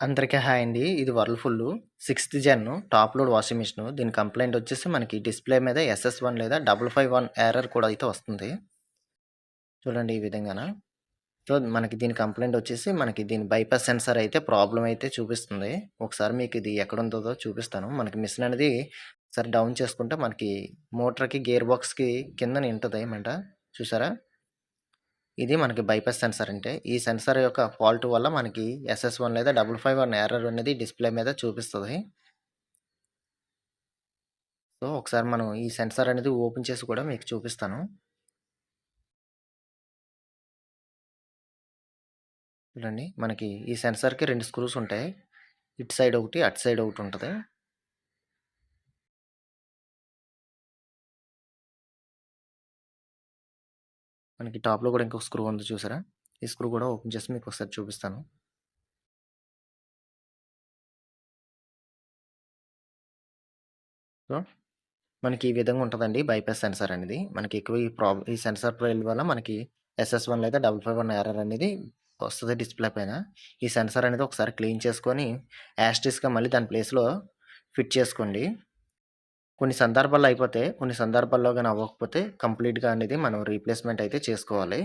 అందరికీ హాయ్ అండి. ఇది Whirlpool sixth gen top load washing machine. దీని కంప్లైంట్ వచ్చేసి మనకి డిస్‌ప్లే మీద ఎస్ఎస్ వన్ లేదా 551 ఎర్రర్ కూడా అయితే వస్తుంది. చూడండి ఈ విధంగాన. సో, మనకి దీని కంప్లైంట్ వచ్చేసి మనకి దీని బైపాస్ సెన్సార్ అయితే ప్రాబ్లం అయితే చూపిస్తుంది. ఒకసారి మీకు ఇది ఎక్కడ ఉందో చూపిస్తాను. మనకి మిషన్ అనేది ఒకసారి డౌన్ చేసుకుంటే మనకి మోటార్‌కి, గేర్ బాక్స్‌కి కింద ఉంటుంది ఏమంట చూసారా? ఇది మనకి బైపాస్ సెన్సార్ అంటే. ఈ సెన్సార్ యొక్క ఫాల్ట్ వల్ల మనకి ఎస్ఎస్ వన్ లేదా 551 ఎర్రర్ అనేది డిస్‌ప్లే మీద చూపిస్తుంది సో, ఒకసారి మనం ఈ సెన్సార్ అనేది ఓపెన్ చేసి కూడా మీకు చూపిస్తాను. చూడండి. మనకి ఈ సెన్సార్‌కి రెండు స్క్రూస్ ఉంటాయి. ఇటు సైడ్ ఒకటి, అటు సైడ్ ఒకటి ఉంటుంది మనకి టాప్‌లో కూడా ఇంకొక స్క్రూ ఉంది చూసారా? ఈ స్క్రూ కూడా ఓపెన్ చేసి మీకు ఒకసారి చూపిస్తాను. సో, మనకి ఈ విధంగా ఉంటుందండి బైపాస్ సెన్సార్ అనేది. మనకి ఎక్కువ ఈ ప్రాబ్ ఈ సెన్సార్ ప్రైల్ వల్ల మనకి ఎస్ఎస్ వన్ లేదా 551 ఎర్రర్ అనేది వస్తుంది డిస్‌ప్లే పైన. ఈ సెన్సార్ అనేది ఒకసారి క్లీన్ చేసుకొని యాస్టిస్గా మళ్ళీ దాని ప్లేస్‌లో ఫిట్ చేసుకోండి. కొన్ని సందర్భాల్లో అయిపోతే కొన్ని సందర్భాల్లో గాని అవ్వకపోతే కంప్లీట్‌గా అనేది మనం రీప్లేస్‌మెంట్ అయితే చేసుకోవాలి.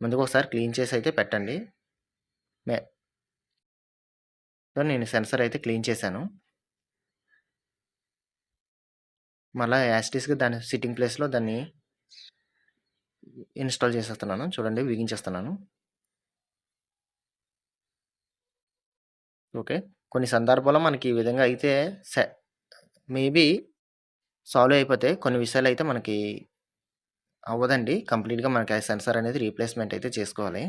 ముందుగా ఒకసారి క్లీన్ చేసి అయితే పెట్టండి. మే సో, నేను సెన్సార్ అయితే క్లీన్ చేశాను. మళ్ళా యాస్ దాని సిట్టింగ్ ప్లేస్‌లో దాన్ని ఇన్‌స్టాల్ చేసేస్తున్నాను. చూడండి బిగించేస్తున్నాను. ఓకే. కొన్ని సందర్భాల్లో మనకి ఈ విధంగా అయితే సె మేబీ సాల్వ్ అయిపోతే కొన్ని విషయాలు అయితే మనకి అవ్వదండి. కంప్లీట్‌గా మనకి ఆ సెన్సార్ అనేది రీప్లేస్‌మెంట్ అయితే చేసుకోవాలి.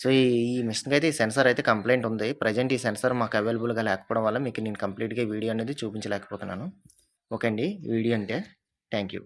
సో, ఈ ఈ అయితే ఈ సెన్సార్ అయితే కంప్లైంట్ ఉంది. ప్రెజెంట్ ఈ సెన్సార్ మాకు అవైలబుల్‌గా లేకపోవడం వల్ల మీకు నేను కంప్లీట్‌గా వీడియో అనేది చూపించలేకపోతున్నాను. ఓకే అండి. వీడియో అంటే థ్యాంక్ యూ.